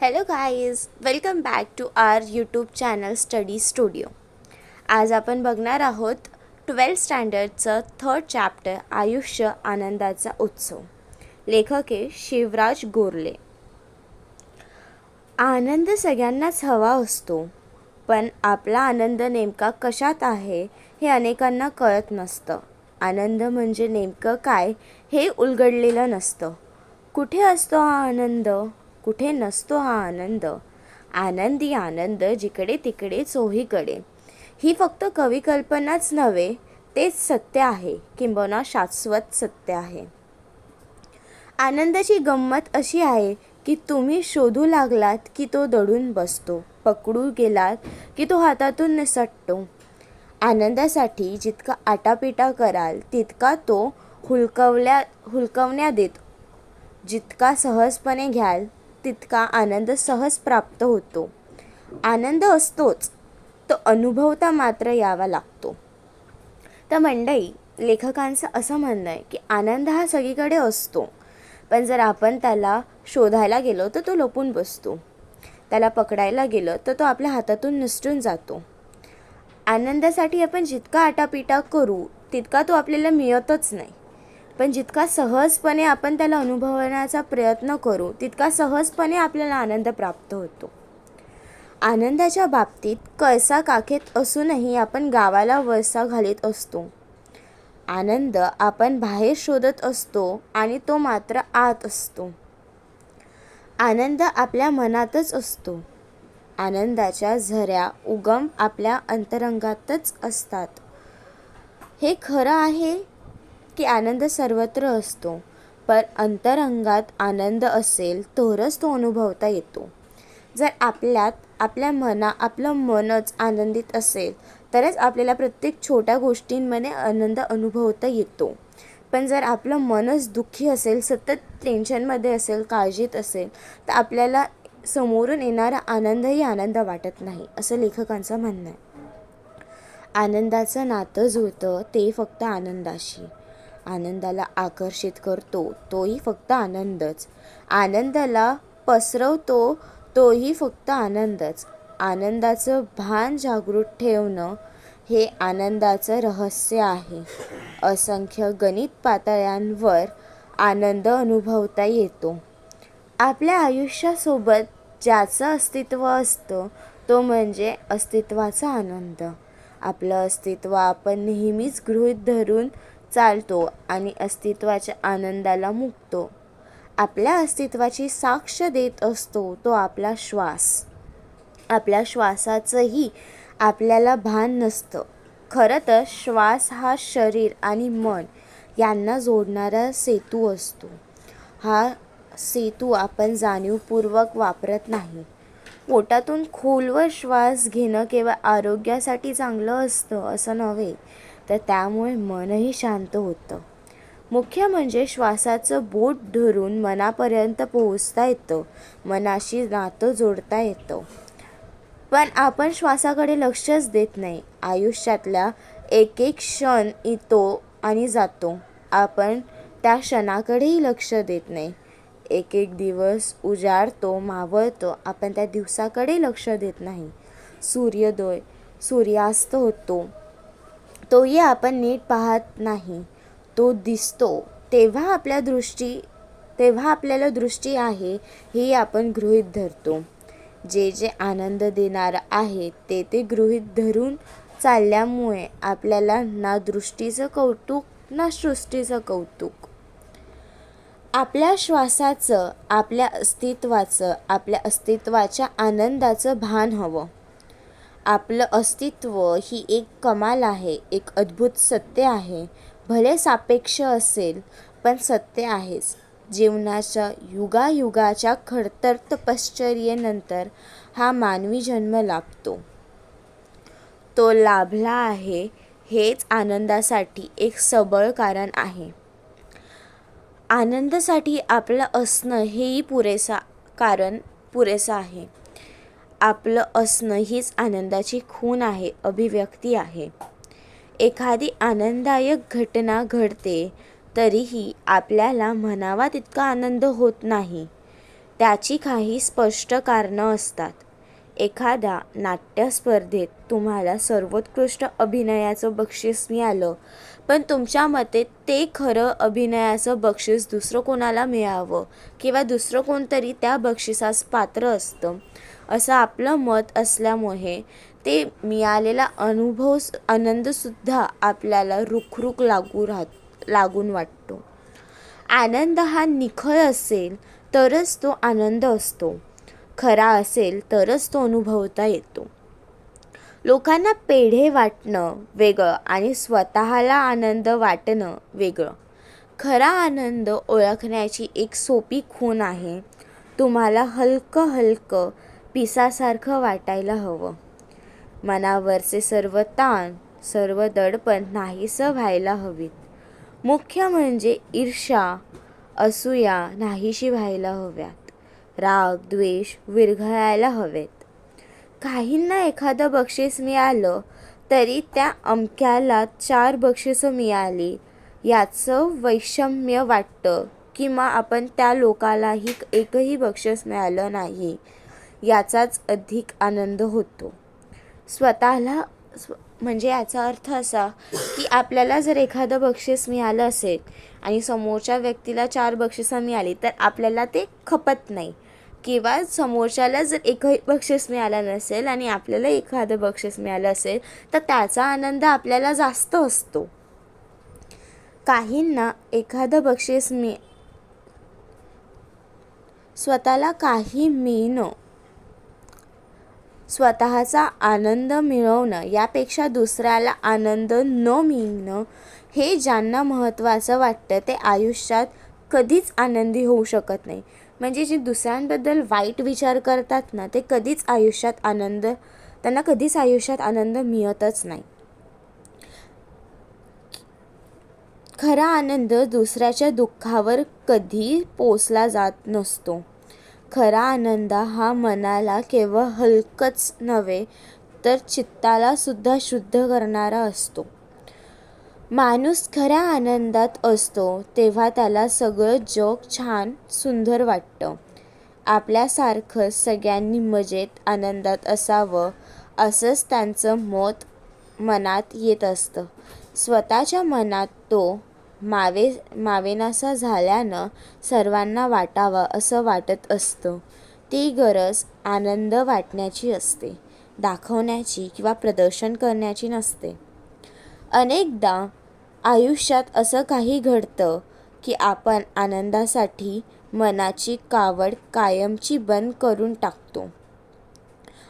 Hello guys welcome back to our YouTube channel study studio आज आपण बघणार आहोत ट्वेल्थ स्टँडर्डचं थर्ड चॅप्टर आयुष्य आनंदाचा उत्सव. लेखक आहे शिवराज गोरले. आनंद सगळ्यांनाच हवा असतो पण आपला आनंद नेमका कशात आहे हे अनेकांना कळत नसतं. आनंद म्हणजे नेमकं काय हे उलगडलेलं नसतं. कुठे असतो हा आनंद? कुठे नसतो हा आनंद. आनंदी आनंद जिकडे तिकडे चोहीकडे. ही फक्त कविकल्पनाच नव्हे तेच सत्य आहे. किंबहुना शाश्वत सत्य आहे. आनंदाची गंमत अशी आहे की तुम्ही शोधू लागलात की तो दडून बसतो पकडू गेलात की तो हातातून निसटतो. आनंदासाठी जितका आटापिटा कराल तितका तो हुलकवल्या हुलकवण्या देतो. जितका सहजपणे घ्याल तितका आनंद सहज प्राप्त होतो. आनंद असतोच तो अनुभवता मात्र यावा लागतो. तर मंडई लेखकांचं असं म्हणणं आहे की आनंद हा सगळीकडे असतो पण जर आपण त्याला शोधायला गेलो तर तो लपून बसतो. त्याला पकडायला गेलं तर तो आपल्या हातातून निसटून जातो. आनंदासाठी आपण जितका आटापिटा करू तितका तो आपल्याला मिळतच नाही. पण जितका सहजपणे आपण त्याला अनुभवण्याचा प्रयत्न करू तितका सहजपणे आपल्याला आनंद प्राप्त होतो. आनंदाच्या बाबतीत कळसा काखेत असूनही आपण गावाला वळसा घालीत असतो. आनंद आपण बाहेर शोधत असतो आणि तो मात्र आत असतो. आनंद आपल्या मनातच असतो. आनंदाच्या झऱ्या उगम आपल्या अंतरंगातच असतात. हे खरं आहे की आनंद सर्वत्र असतो पण अंतरंगात आनंद असेल तरच तो अनुभवता येतो. जर आपल्यात आपल्या मना आपलं मनच आनंदित असेल तरच आपल्याला प्रत्येक छोट्या गोष्टींमध्ये आनंद अनुभवता येतो. पण जर आपलं मनच दुःखी असेल सतत टेन्शनमध्ये असेल काळजीत असेल तर आपल्याला समोरून येणारा आनंदही आनंद वाटत नाही असं लेखकांचं म्हणणं आहे. आनंदाचं नातं जुळतं ते फक्त आनंदाशी. आनंदाला आकर्षित करतो तोही फक्त आनंदच. आनंदाला पसरवतो तोही फक्त आनंदच. आनंदाचं भान जागृत ठेवणं हे आनंदाचं रहस्य आहे. असंख्य गणित पातळ्यांवर आनंद अनुभवता येतो. आपल्या आयुष्यासोबत ज्याचं अस्तित्व असतं तो म्हणजे अस्तित्वाचा आनंद. आपलं अस्तित्व आपण नेहमीच गृहीत धरून चालतो आणि अस्तित्वाच्या आनंदाला मुकतो. आपल्या अस्तित्वाची साक्ष देत असतो तो आपला श्वास. आपल्या श्वासाचंही आपल्याला भान नसतं. खरं तर श्वास हा शरीर आणि मन यांना जोडणारा सेतू असतो. हा सेतू आपण जाणीवपूर्वक वापरत नाही. पोटातून खोलवर श्वास घेणं केवळ आरोग्यासाठी चांगलं असतं असं नव्हे. तर त्यामुळे मनही शांत होतं. मुख्य म्हणजे श्वासाचं बोट धरून मनापर्यंत पोहोचता येतं. मनाशी नातं जोडता येतं. पण आपण श्वासाकडे लक्षच देत नाही. आयुष्यातल्या एक एक क्षण येतो आणि जातो. आपण त्या क्षणाकडेही लक्ष देत नाही. एक एक दिवस उजाडतो मावळतो. आपण त्या दिवसाकडे लक्ष देत नाही. सूर्योदय सूर्यास्त होतो. तोही आपण नीट पाहत नाही. तो दिसतो. तेव्हा आपल्या दृष्टी तेव्हा आपल्याला दृष्टी आहे हे आपण गृहीत धरतो. जे जे आनंद देणारं आहे ते ते गृहीत धरून चालल्यामुळे आपल्याला ना दृष्टीचं कौतुक ना सृष्टीचं कौतुक. आपल्या श्वासाचं आपल्या अस्तित्वाचं आपल्या अस्तित्वाच्या आनंदाचं भान हवं. आपलं अस्तित्व ही एक कमाल आहे एक अद्भुत सत्य आहे. भले सापेक्ष असेल पण सत्य आहेच. जीवनाच्या युगायुगाच्या खडतर तपश्चर्येनंतर हा मानवी जन्म लाभतो. तो लाभला आहे हेच आनंदासाठी एक सबळ कारण आहे. आनंदासाठी आपलं असणं हेही पुरेसा कारण पुरेसं आहे. आपलं असणं हीच आनंदाची खूण आहे अभिव्यक्ती आहे. एखादी आनंददायक घटना घडते तरीही आपल्याला म्हणावा तितका आनंद होत नाही. त्याची काही स्पष्ट कारणं असतात. एखाद्या नाट्यस्पर्धेत तुम्हाला सर्वोत्कृष्ट अभिनयाचं बक्षीस मिळालं पण तुमच्या मते ते खरं अभिनयाचं बक्षीस दुसरं कोणाला मिळावं किंवा दुसरं कोणतरी त्या बक्षिसास पात्र असतं? असं आपलं मत असल्यामुळे ते मिळालेला अनुभव आनंदसुद्धा आपल्याला रुखरुख लागू राहत लागून वाटतो. आनंद हा निखळ असेल तरच तो आनंद असतो. खरा असेल तरच तो अनुभवता येतो. लोकांना पेढे वाटणं वेगळं आणि स्वतःला आनंद वाटणं वेगळं. खरा आनंद ओळखण्याची एक सोपी खूण आहे. तुम्हाला हलकं हलकं पिसासारखं वाटायला हवं. मनावरचे सर्व ताण सर्व दडपण नाहीसं व्हायला हवीत. मुख्य म्हणजे ईर्षा असूया नाहीशी व्हायला हव्यात. राग द्वेष विरघळायला हवेत. काहींना एखादं बक्षीस मिळालं तरी त्या अमक्याला चार बक्षिसं मिळाली. याचं वैषम्य वाटतं किंवा आपण त्या लोकालाही एकही बक्षीस मिळालं नाही. याचाच अधिक आनंद होतो. स्वतःला स्व म्हणजे याचा अर्थ असा की आपल्याला जर एखादं बक्षीस मिळालं असेल आणि समोरच्या व्यक्तीला चार बक्षिसं मिळाली तर आपल्याला ते खपत नाही. किंवा समोरच्याला जर एकही बक्षीस मिळालं नसेल आणि आपल्याला एखादं बक्षीस मिळालं असेल तर त्याचा आनंद आपल्याला जास्त असतो. काहींना एखादं बक्षीस मी स्वतःला काही मिळणं स्वतःचा आनंद मिळवणं यापेक्षा दुसऱ्याला आनंद न मिळणं हे ज्यांना महत्त्वाचं वाटतं ते आयुष्यात कधीच आनंदी होऊ शकत नाही. म्हणजे जे दुसऱ्यांबद्दल वाईट विचार करतात ना ते कधीच आयुष्यात आनंद त्यांना कधीच आयुष्यात आनंद मिळतच नाही. खरा आनंद दुसऱ्याच्या दुःखावर कधी पोचला जात नसतो. खरा आनंद हा मनाला केवळ हलकंच नव्हे तर चित्ताला सुद्धा शुद्ध करणारा असतो. माणूस खऱ्या आनंदात असतो तेव्हा त्याला सगळं जग छान सुंदर वाटतं. आपल्यासारखं सगळ्यांनी मजेत आनंदात असावं असंच त्यांचं मत मनात येत असतं. स्वतःच्या मनात तो मावे मावेनासा झाल्यानं सर्वांना वाटावा असं वाटत असतं. ती गरज आनंद वाटण्याची असते दाखवण्याची किंवा प्रदर्शन करण्याची नसते. अनेकदा आयुष्यात असं काही घडतं की आपण आनंदासाठी मनाची कावड कायमची बंद करून टाकतो.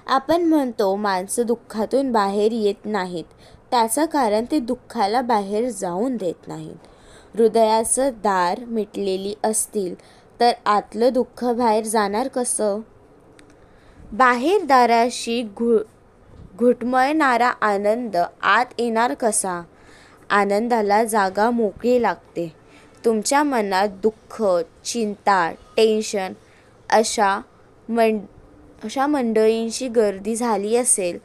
आपण म्हणतो माणसं दुःखातून बाहेर येत नाहीत. त्याचं कारण ते दुःखाला बाहेर जाऊन देत नाहीत. हृदयाचं दार मिटलेली असतील तर आतलं दुःख बाहेर जाणार कसं? बाहेर दाराशी घु घुटमळणारा आनंद आत येणार कसा? आनंदाला जागा मोकळी लागते. तुमच्या मनात दुःख चिंता टेन्शन अशा मं अशा मंडळींची गर्दी झाली असेल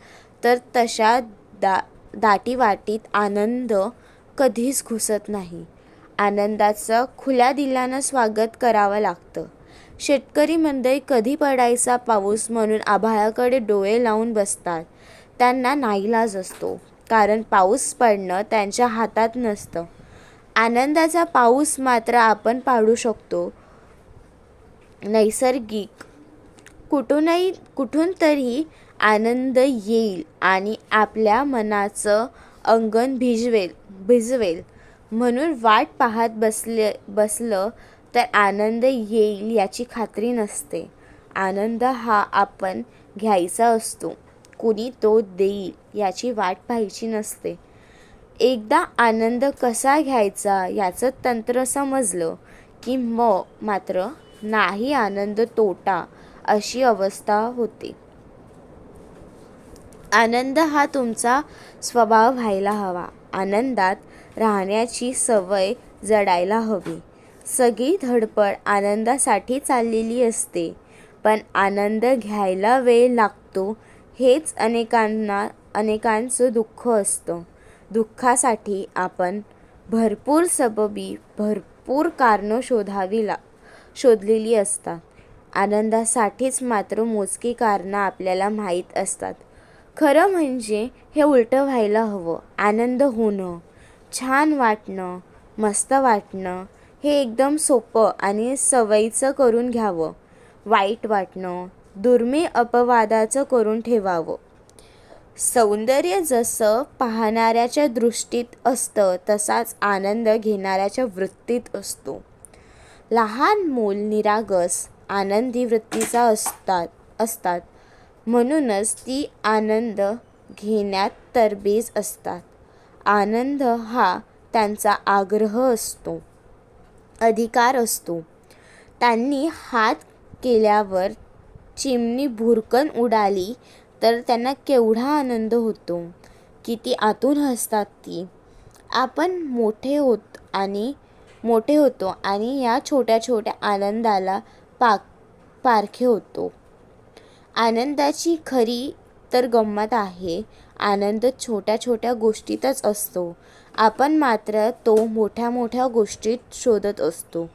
तर तशा दा दाटीवाटीत आनंद कधीच घुसत नाही. आनंदाचं खुल्या दिलानं स्वागत करावं लागतं. शेतकरी मंडळी कधी पडायचा पाऊस म्हणून आभाळाकडे डोळे लावून बसतात. त्यांना नाईलाज असतो कारण पाऊस पडणं त्यांच्या हातात नसतं. आनंदाचा पाऊस मात्र आपण पाडू शकतो. नैसर्गिक कुठूनही कुठून तरी आनंद येईल आणि आपल्या मनाचं अंगण भिजवेल भिजवेल. म्हणून वाट पाहत बसले बसलं तर आनंद येईल याची खात्री नसते. आनंद हा आपण घ्यायचा असतो. कुणी तो देईल याची वाट पाहायची नसते. एकदा आनंद कसा घ्यायचा याचं तंत्र समजलं की मग मात्र नाही आनंद तोटा अशी अवस्था होते. आनंद हा तुमचा स्वभाव व्हायला हवा. आनंदात राहण्याची सवय जडायला हवी. सगळी धडपड आनंदासाठी चाललेली असते पण आनंद घ्यायला वेळ लागतो हेच अनेकांना अनेकांचं दुःख असतं. दुःखासाठी आपण भरपूर सबबी भरपूर कारणं शोधावी ला शोधलेली असतात. आनंदासाठीच मात्र मोजकी कारणं आपल्याला माहीत असतात. खरं म्हणजे हे उलटं व्हायला हवं आनंद होणं. छान वाटणं मस्त वाटणं हे एकदम सोपं आणि सवयीचं करून घ्यावं. वाईट वाटणं दुर्मिळ अपवादाचं करून ठेवावं. सौंदर्य जसं पाहणाऱ्याच्या दृष्टीत असतं तसाच आनंद घेणाऱ्याच्या वृत्तीत असतो. लहान मूल निरागस आनंदी वृत्तीचा असतात असतात. म्हणूनच ती आनंद घेण्यात तरबेज असतात. आनंद हा त्यांचा आग्रह असतो अधिकार असतो. त्यांनी हात केल्यावर चिमणी भुरकन उडाली तर त्यांना केवढा आनंद होतो किती आतून हसतात ती. आपण मोठे होत आणि मोठे होतो आणि या छोट्या छोट्या आनंदाला पाक पारखे होतो. आनंदाची खरी तर गंमत आहे. आनंद छोट्या छोट्या गोष्टीतच असतो. आपण मात्र तो मोठ्या मोठ्या गोष्टीत शोधत असतो.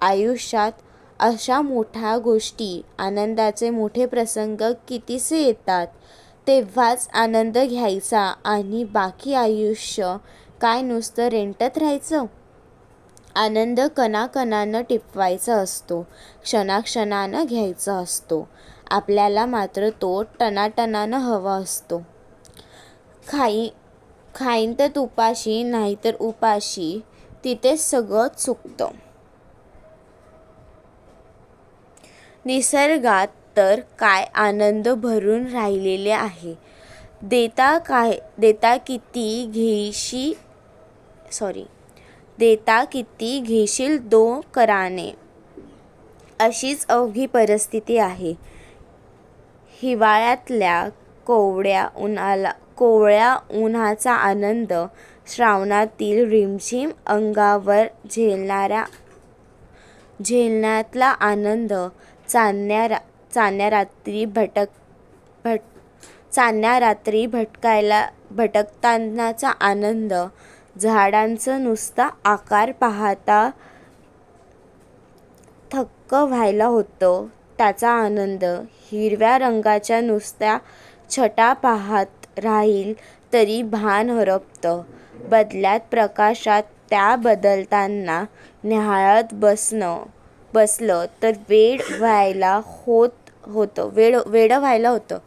आयुष्यात अशा मोठ्या गोष्टी आनंदाचे मोठे प्रसंग कितीसे येतात तेव्हाच आनंद घ्यायचा आणि बाकी आयुष्य काय नुसतं रेंटत राहायचं? आनंद कणाकणानं टिपवायचा असतो क्षणाक्षणानं घ्यायचा असतो. आपल्याला मात्र तो टनाटनानं हवा असतो. खाई खाईन तर तुपाशी नाहीतर उपाशी तिथे सगळं चुकतं. निसर्गात तर काय आनंद भरून राहिलेले आहे. देता काय देता किती घेशी सॉरी देता किती घेशील दो कराने. अशीच अवघी परिस्थिती आहे. हिवाळ्यातल्या कोवळ्या उन्हाला कोवळ्या उन्हाचा आनंद श्रावणातील रिमझिम अंगावर झेलणाऱ्या झेलण्यातला आनंद चांदण्या रा चांदण्या रात्री भटक भट चांदण्या रात्री भटकायला भटकतानाचा आनंद झाडांचं नुसता आकार पाहता थक्क व्हायला होतं. त्याचा आनंद. हिरव्या रंगाच्या नुसत्या छटा पाहत राहील तरी भान हरपतं. बदल्यात प्रकाशात त्या बदलताना न्याहाळत बसणं बसलं तर वेड व्हायला होत होतं वेड वेडं व्हायला होतं.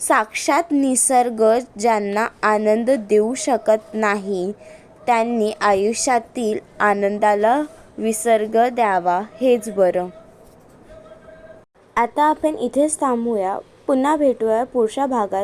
साक्षात निसर्ग ज्यांना आनंद देऊ शकत नाही त्यांनी आयुष्यातील आनंदाला विसर्ग द्यावा हेच बरं. आता आपण इथेच थांबूया. पुन्हा भेटूया पुढच्या भागात.